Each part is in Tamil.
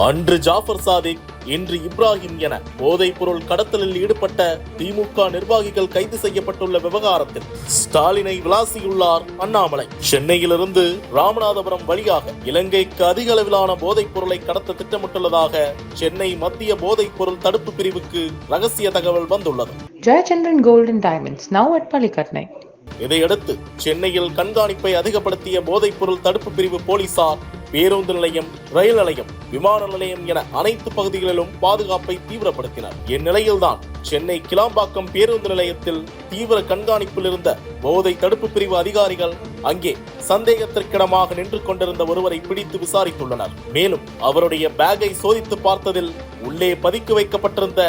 அன்று ஜாஃபர் சாதிக் இன்று இப்ராஹிம் என போதைப் பொருள் கடத்தலில் ஈடுபட்ட திமுக நிர்வாகிகள் கைது செய்யப்பட்டுள்ள விவகாரத்தில் ஸ்டாலினை விளாசியுள்ளார் அண்ணாமலை சென்னையிலிருந்து ராமநாதபுரம் வழியாக இலங்கைக்கு அதிக அளவிலான போதைப் பொருளை கடத்த திட்டமிட்டுள்ளதாக சென்னை மத்திய போதைப் பொருள் தடுப்பு பிரிவுக்கு ரகசிய தகவல் வந்துள்ளது Gold and Diamonds, now at Palikatnai. இதையடுத்து சென்னையில் கண்காணிப்பை அதிகப்படுத்திய போதைப் பொருள் தடுப்பு பிரிவு போலீசார் பேருந்து நிலையம் ரயில் நிலையம் விமான நிலையம் என அனைத்து பகுதிகளிலும் பாதுகாப்பை தீவிரப்படுத்தினர். இந்நிலையில்தான் சென்னை கிளாம்பாக்கம் பேருந்து நிலையத்தில் தீவிர கண்காணிப்பில் இருந்த போதை தடுப்பு பிரிவு அதிகாரிகள் அங்கே சந்தேகத்திற்கிடமாக நின்று கொண்டிருந்த ஒருவரை பிடித்து விசாரித்துள்ளனர். மேலும் அவருடைய பேக்கை சோதித்து பார்த்ததில் உள்ளே பதுக்கி வைக்கப்பட்டிருந்த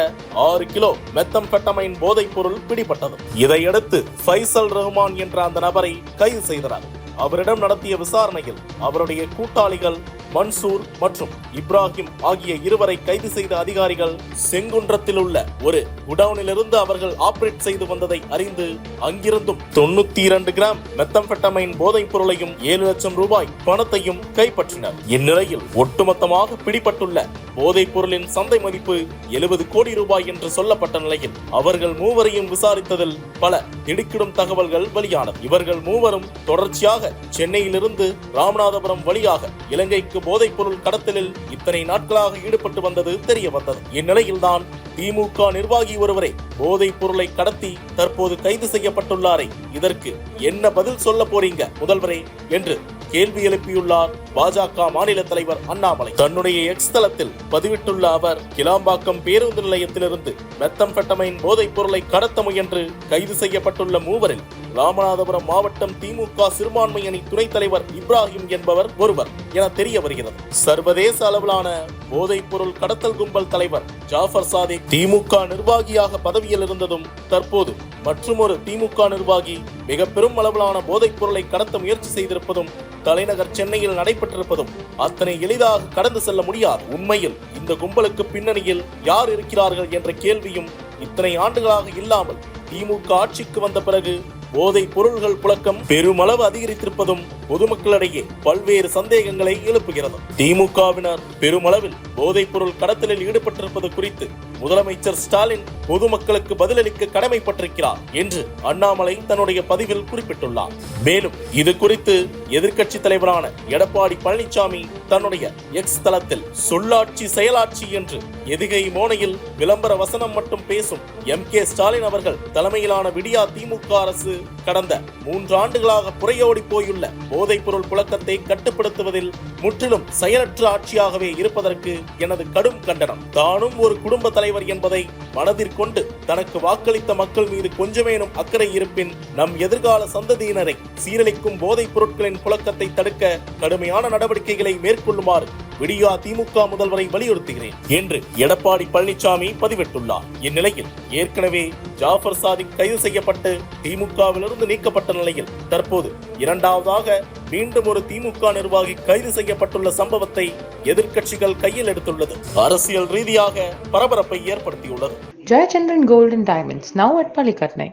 ஆறு கிலோ மெத்தம்பெட்டமைன் போதைப் பொருள் பிடிபட்டது. இதையடுத்து ஃபைசல் ரஹ்மான் என்ற அந்த நபரை கைது செய்தனர். அவரிடம் நடத்திய விசாரணையில் அவருடைய கூட்டாளிகள் மன்சூர் மற்றும் இப்ராஹிம் ஆகிய இருவரை கைது செய்த அதிகாரிகள் செங்குன்றத்தில் உள்ள ஒரு குடவுனிலிருந்து அவர்கள் ஆபரேட் செய்து வந்ததை அறிந்து அங்கிருந்தும் தொண்ணூத்தி இரண்டு கிராம் மெத்தம்பெட்டமைன் போதைப் பொருளையும் ஏழு லட்சம் ரூபாய் பணத்தையும் கைப்பற்றினர். இந்நிலையில் ஒட்டுமொத்தமாக பிடிபட்டுள்ள போதைப் பொருளின் சந்தை மதிப்பு எழுபது கோடி ரூபாய் என்று சொல்லப்பட்ட நிலையில் அவர்கள் மூவரையும் விசாரித்ததில் பல திடுக்கிடும் தகவல்கள் வெளியானது. இவர்கள் மூவரும் தொடர்ச்சியாக சென்னையிலிருந்து ராமநாதபுரம் வழியாக இலங்கைக்கு போதைப் பொருள் கடத்தலில் இத்தனை நாட்களாக ஈடுபட்டு வந்தது தெரிய வந்தது. இந்நிலையில்தான் திமுக நிர்வாகி ஒருவரை போதைப் பொருளை கடத்தி தற்போது கைது செய்யப்பட்டுள்ளாரே. இதற்கு என்ன பதில் சொல்ல போறீங்க முதல்வரே? என்று கேள்வி எழுப்பியுள்ளார். பாஜக மாநில தலைவர் அண்ணாமலை. தன்னுடைய எக்ஸ் தளத்தில் பதிவிட்டுள்ள அவர் கிளாம்பாக்கம் பேருந்து நிலையத்திலிருந்து மெத்தம்பெட்டமைன் போதைப் பொருளை கடத்த முயன்று கைது செய்யப்பட்டுள்ள மூவரில் ராமநாதபுரம் மாவட்டம் திமுக சிறுபான்மை அணி துணைத் தலைவர் இப்ராஹிம் என்பவர் ஒருவர் என தெரிய வருகிறது. சர்வதேச அளவிலான போதைப் பொருள் கடத்தல் கும்பல் தலைவர் ஜாஃபர் சாதிக் திமுக நிர்வாகியாக பதவியில் இருந்ததும் தற்போது மற்றுமொரு திமுக நிர்வாகி மிக பெரும் அளவிலான போதைப் பொருளை கடத்த முயற்சி செய்திருப்பதும் தலைநகர் சென்னையில் நடைபெற்றிருப்பதும் அத்தனை எளிதாக கடந்து செல்ல முடியாது. உண்மையில் இந்த கும்பலுக்கு பின்னணியில் யார் இருக்கிறார்கள் என்ற கேள்வியும் இத்தனை ஆண்டுகளாக இல்லாமல் திமுக ஆட்சிக்கு வந்த பிறகு போதைப் பொருள்கள் புழக்கம் பெருமளவு அதிகரித்திருப்பதும் பொதுமக்களிடையே பல்வேறு சந்தேகங்களை எழுப்புகிறது. திமுகவினர் பெருமளவில் போதைப் பொருள் கடத்தலில் ஈடுபட்டிருப்பது குறித்து முதலமைச்சர் ஸ்டாலின் பொதுமக்களுக்கு பதிலளிக்க கடமைப்பட்டிருக்கிறார் என்று அண்ணாமலை தன்னுடைய பதிவில் குறிப்பிட்டுள்ளார். மேலும் இது குறித்து எதிர்க்கட்சி தலைவரான எடப்பாடி பழனிசாமி தன்னுடைய எக்ஸ் தளத்தில் சொல்லாட்சி செயலாட்சி என்று எதிகை மோனையில் விளம்பர வசனம் மட்டும் பேசும் எம் கே ஸ்டாலின் அவர்கள் தலைமையிலான விடியா திமுக அரசு கடந்த மூன்று ஆண்டுகளாக புறையோடி போயுள்ள போதைப் பொருள் புழக்கத்தை கட்டுப்படுத்துவதில் முற்றிலும் செயலற்ற ஆட்சியாகவே இருப்பதற்கு எனது கடும் கண்டனம். தானும் ஒரு குடும்ப தலைவர் என்பதை மனதிற்கொண்டு தனக்கு வாக்களித்த மக்கள் மீது கொஞ்சமேனும் அக்கறை இருப்பின் நம் எதிர்கால சந்ததியினரை சீரழிக்கும் போதைப் பொருட்களின் புழக்கத்தை தடுக்க கடுமையான நடவடிக்கைகளை மேற்கொள்ளுமாறு விடியா திமுக முதல்வரை வலியுறுத்துகிறேன் என்று எடப்பாடி பழனிசாமி பதிவிட்டுள்ளார். இந்நிலையில் ஏற்கனவே ஜாஃபர் சாதிக் கைது செய்யப்பட்டு திமுகவிலிருந்து நீக்கப்பட்ட நிலையில் தற்போது இரண்டாவதாக மீண்டும் ஒரு திமுக நிர்வாகி கைது செய்யப்பட்டுள்ள சம்பவத்தை எதிர்க்கட்சிகள் கையில் எடுத்துள்ளது. அரசியல் ரீதியாக பரபரப்பை ஏற்படுத்தியுள்ளது. Jayachandran golden diamonds now at பள்ளிக்கட்னை